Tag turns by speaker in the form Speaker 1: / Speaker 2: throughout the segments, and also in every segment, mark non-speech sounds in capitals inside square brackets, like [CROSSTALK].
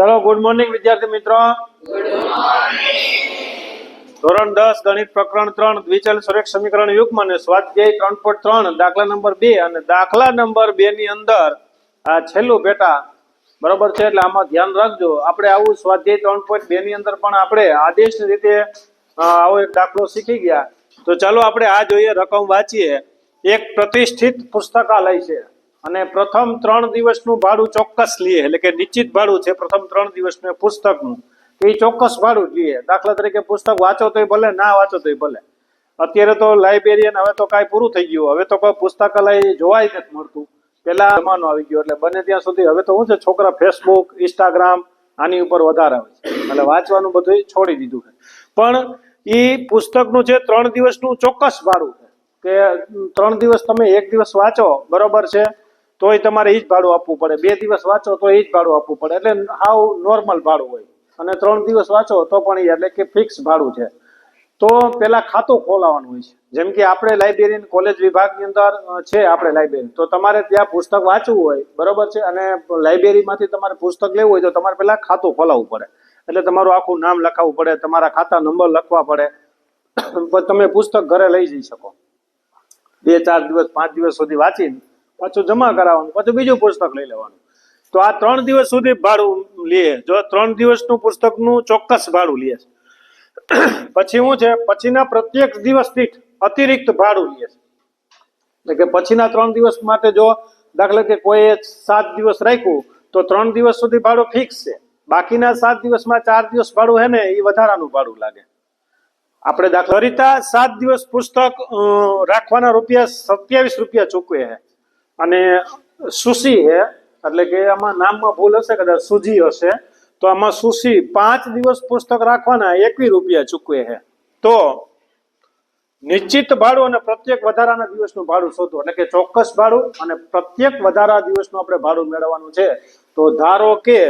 Speaker 1: ચલો good morning વિદ્યાર્થી મિત્રો. ધોરણ દસ, ગણિત પ્રકરણ ત્રણ, દ્વિચલ સુરેખ સમીકરણ યુગમાં અને સ્વાધ્યાય ત્રણ પોઈન્ટ ત્રણ, દાખલા નંબર બે અને દાખલા નંબર બે ની અંદર આ છેલ્લું બેટા બરોબર છે, એટલે આમાં ધ્યાન રાખજો. આપણે આવું સ્વાધ્યાય ત્રણ પોઈન્ટ બે ની અંદર પણ આપણે આદેશ રીતે આવો એક દાખલો શીખી ગયા. તો ચાલો આપણે આ જોઈએ, રકમ વાંચીએ. એક પ્રતિષ્ઠિત પુસ્તકાલય છે. અને પ્રથમ ત્રણ દિવસનું ભાડું ચોક્કસ લઈએ એટલે કે નિશ્ચિત ભાડું છે પ્રથમ ત્રણ દિવસનું પુસ્તકનું. એ ચોક્કસ ભાડું લઈએ દાખલા તરીકે પુસ્તક વાંચો તોય ભલે, ના વાંચો તોય ભલે. અત્યારે તો લાઇબ્રેરિયન હવે તો કાંઈ પૂરું થઈ ગયું. હવે તો કોઈ પુસ્તકાલય જોવાય નથી મળતું. પેલા જમાનો આવી ગયો, એટલે બને ત્યાં સુધી હવે તો શું છે છોકરા ફેસબુક ઇન્સ્ટાગ્રામ આની ઉપર વધારે આવે છે. એટલે વાંચવાનું બધું છોડી દીધું છે. પણ એ પુસ્તકનું છે ત્રણ દિવસનું ચોક્કસ ભાડું છે, કે ત્રણ દિવસ તમે એક દિવસ વાંચો, બરોબર છે? તોય તમારે એ જ ભાડું આપવું પડે. બે દિવસ વાંચો તો એ જ ભાડું આપવું પડે. એટલે હાવ નોર્મલ ભાડું હોય. અને ત્રણ દિવસ વાંચો તો પણ એ એટલે કે ફિક્સ ભાડું છે. તો પેલા ખાતું ખોલાવવાનું હોય છે. જેમ કે આપણે લાઇબ્રેરી કોલેજ વિભાગની અંદર છે આપણે લાઇબ્રેરી તો તમારે ત્યાં પુસ્તક વાંચવું હોય, બરોબર છે? અને લાઇબ્રેરીમાંથી તમારે પુસ્તક લેવું હોય તો તમારે પેલા ખાતું ખોલાવવું પડે. એટલે તમારું આખું નામ લખાવવું પડે, તમારા ખાતા નંબર લખવા પડે. તમે પુસ્તક ઘરે લઈ જઈ શકો. બે ચાર દિવસ, પાંચ દિવસ સુધી વાંચીને પાછું જમા કરાવવાનું, પછી બીજું પુસ્તક લઈ લેવાનું. તો આ ત્રણ દિવસ સુધી ભાડું લે. જો ત્રણ દિવસનું પુસ્તકનું ચોક્કસ ભાડું લે પછી શું છે? પછીના પ્રત્યેક દિવસ દીઠ અતિરિક્ત ભાડું લે એટલે કે પછીના ત્રણ દિવસ માટે જો દાખલા કે કોઈએ સાત દિવસ રાખ્યું, તો ત્રણ દિવસ સુધી ભાડું ફિક્સ છે. બાકીના સાત દિવસમાં ચાર દિવસ ભાડું હે ને એ વધારાનું ભાડું લાગે. આપણે દાખલા રીતા સાત દિવસ પુસ્તક રાખવાના રૂપિયા સત્યાવીસ રૂપિયા ચૂકવે છે અને સુશી હે, એટલે કે આમાં નામમાં ભૂલ હશે કદાચ સુજી હશે, તો આમાં સુશી પાંચ દિવસ પુસ્તક રાખવાના એકવી રૂપિયા ચૂકવે છે તો નિશ્ચિત ભાડું અને પ્રત્યેક વધારાના દિવસનું ભાડું શોધો, એટલે કે ચોક્કસ ભાડું અને પ્રત્યેક વધારા દિવસનું આપણે ભાડું મેળવવાનું છે. તો ધારો કે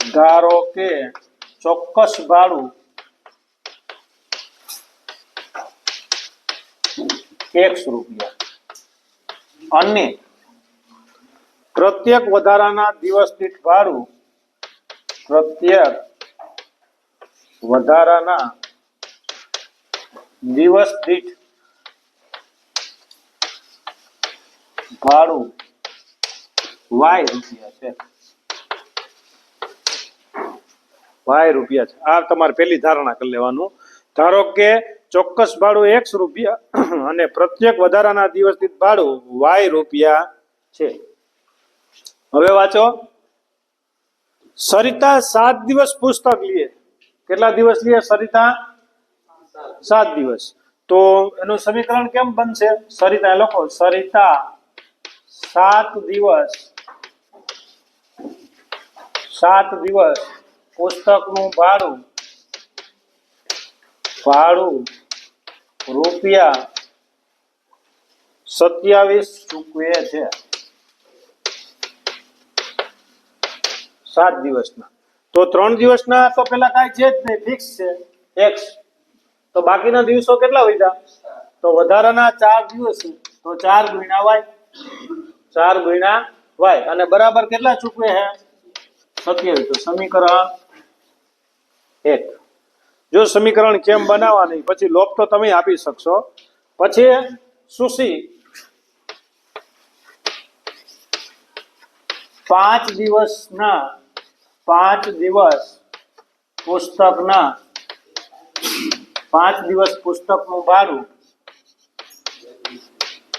Speaker 1: ધારો કે ચોક્કસ ભાડું એકસો રૂપિયા. અને પ્રત્યેક વધારાના દિવસ દીઠ ભાડું પ્રત્યેક વધારાના દિવસ દીઠ ભાડું વાય રૂપિયા છે. વાય રૂપિયા છે. આ તમારે પેલી ધારણા કરી લેવાનું. ધારો કે ચોક્કસ ભાડું એકસો રૂપિયા [CLEARS THROAT] અને પ્રત્યેક વધારાના દિવસ દીઠ ભાડું વાય રૂપિયા છે. હવે વાંચો. સરિતા સાત દિવસ પુસ્તક લીએ કેટલા દિવસ લીએ સરિતા? સાત દિવસ. તો એનું સમીકરણ કેમ બનશે? સરિતા લખો. સરિતા સાત દિવસ. સાત દિવસ પુસ્તકનું ભાડું. ભાડું. રૂપિયા સત્યાવીસ ચૂકવે છે. સાત દિવસના. તો ત્રણ દિવસના તો પેલા કાંઈ છે જ નહીં ફિક્સ છે. એક્સ તો બાકીના દિવસો કેટલા વધ્યા તો વધારાના ચાર દિવસ તો ચાર ગુણ્યા વાય. ચાર ગુણ્યા વાય. અને બરાબર કેટલા ચૂકવે હે સત્યાવીસ. તો સમીકરણ એક. જો સમીકરણ કેમ બનાવવાની? પછી લોપ તો તમે આપી શકશો. પછી સુશી. પાંચ દિવસના, પાંચ દિવસ પુસ્તકના, પાંચ દિવસ પુસ્તકનું ભાડું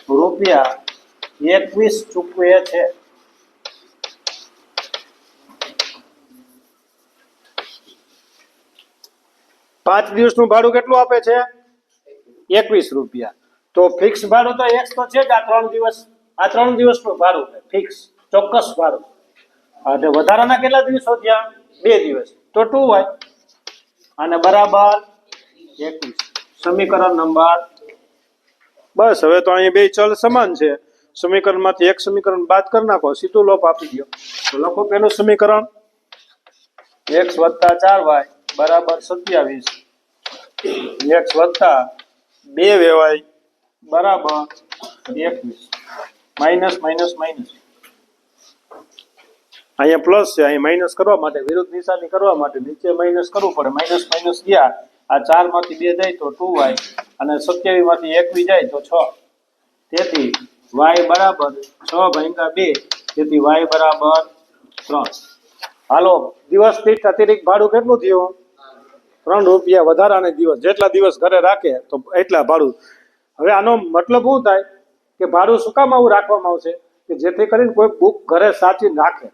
Speaker 1: રૂપિયા એકવીસ ચૂકવે છે. પાંચ દિવસનું ભાડું કેટલું આપે છે? એકવીસ રૂપિયા. તો ફિક્સ ભાડું તો એક તો છે જ, આ ત્રણ દિવસ, આ ત્રણ દિવસનું ભાડું છે ફિક્સ ચોક્કસ ભાડું. અને વધારાના કેટલા દિવસો થયા? બે દિવસ. તો ટુ હોય. અને બરાબર એકવીસ. સમીકરણ નંબર બસ, હવે તો અહીં બે ચલ સમાન છે. સમીકરણમાંથી એક સમીકરણ બાદ કરી નાખો, સીધું લોપ આપી દો તો લખો પેલું સમીકરણ. એક્સ વત્તા ચાર વાય બરાબર સત્યાવીસ. એક્સ વત્તા બે વેવાય બરાબર એકવીસ. Minus minus minus. અહીંયા પ્લસ છે, અહીંયા માઇનસ કરવા માટે, વિરુદ્ધ નિશાની કરવા માટે નીચે માઇનસ કરવું પડે. માઇનસ માઇનસ ગયા, આ ચારમાંથી બે જાય તો ટુ વાય અને સત્યાવીસમાંથી એકવી જાય તો છ. તેથી વાય બરાબર છ ભાગ્યા બે, તેથી વાય બરાબર ત્રણ. હાલો, દિવસ દીઠ અતિરિક્ત ભાડું કેટલું થયું? ત્રણ રૂપિયા વધારાને દિવસ, જેટલા દિવસ ઘરે રાખે તો એટલા ભાડું. હવે આનો મતલબ શું થાય કે ભાડું શું કામ આવું રાખવામાં આવશે? કે જેથી કરીને કોઈ બુક ઘરે સાચી નાખે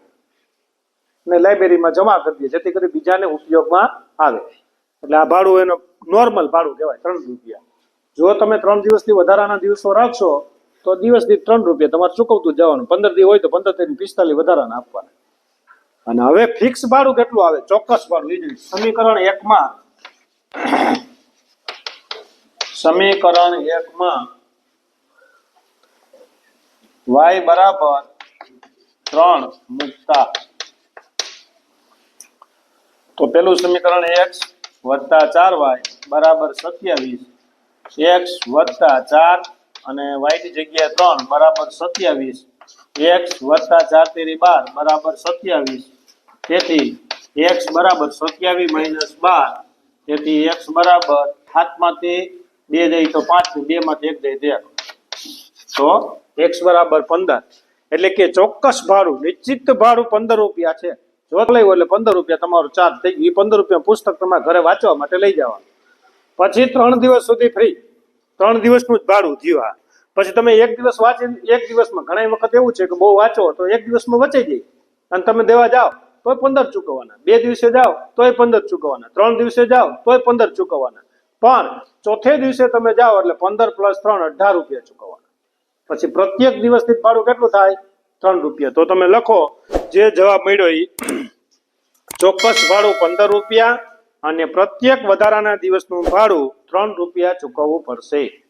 Speaker 1: ને લાઇબ્રેરીમાં જમા કરી દે, જેથી કરી બીજાને ઉપયોગમાં આવે. એટલે આ ભાડું એનો નોર્મલ ભાડું કહેવાય, ત્રણ રૂપિયા. જો તમે ત્રણ દિવસથી વધારાના દિવસો રાખશો, તો દિવસ દીઠ ત્રણ રૂપિયા. તમારે ચૂકવતું જવાનું? પંદર દી હોય તો પંદરથી પિસ્તાલીસ વધારાના આપવાના. અને હવે ફિક્સ ભાડું કેટલું આવે? ચોક્કસ ભાડું. સમીકરણ એકમાં સમીકરણ એકમાં વાય બરાબર ત્રણ મુકતા. તો પેલું સમીકરણ એક્સ વત્તા ચાર વાય બરાબર સત્યાવીસ. એક્સ વત્તા ચાર અને y ની જગ્યાએ ત્રણ બરાબર સત્યાવીસ. એક્સ વત્તા ચાર તેરી બાર બરાબર સત્યાવીસ. તેથી એક્સ બરાબર સત્યાવીસ માઇનસ બાર તેથી x બરાબર સાતમાંથી બે દઈ તો પાંચ બે માંથી એક દઈ દે તો એક્સ બરાબર પંદર. એટલે કે ચોક્કસ ભાડું નિશ્ચિત ભાડું પંદર રૂપિયા છે. જો લઈ એટલે પંદર રૂપિયા તમારું ચાર્જ થઈ ગયું. એ પંદર રૂપિયા પુસ્તક તમારે ઘરે વાંચવા માટે લઈ જવાનું. પછી ત્રણ દિવસ સુધી ફ્રી ત્રણ દિવસનું જ ભાડું થયું આ. પછી તમે એક દિવસ વાંચી એક દિવસમાં ઘણા વખત એવું છે કે બહુ વાંચો તો એક દિવસમાં વચાઈ જાય અને તમે દેવા જાઓ. તોય પંદર ચૂકવવાના. બે દિવસે જાઓ, તોય પંદર ચૂકવવાના. ત્રણ દિવસે જાઓ, તોય પંદર ચૂકવવાના. પણ ચોથે દિવસે તમે જાઓ એટલે પંદર પ્લસ ત્રણ અઢાર રૂપિયા ચૂકવવાના. પછી પ્રત્યેક દિવસથી ભાડું કેટલું થાય? ત્રણ રૂપિયા. તો તમે લખો, જે જવાબ મળ્યો એ ચોક્કસ ભાડું પંદર રૂપિયા અને પ્રત્યેક વધારાના દિવસનું ભાડું ત્રણ રૂપિયા ચૂકવવું પડશે.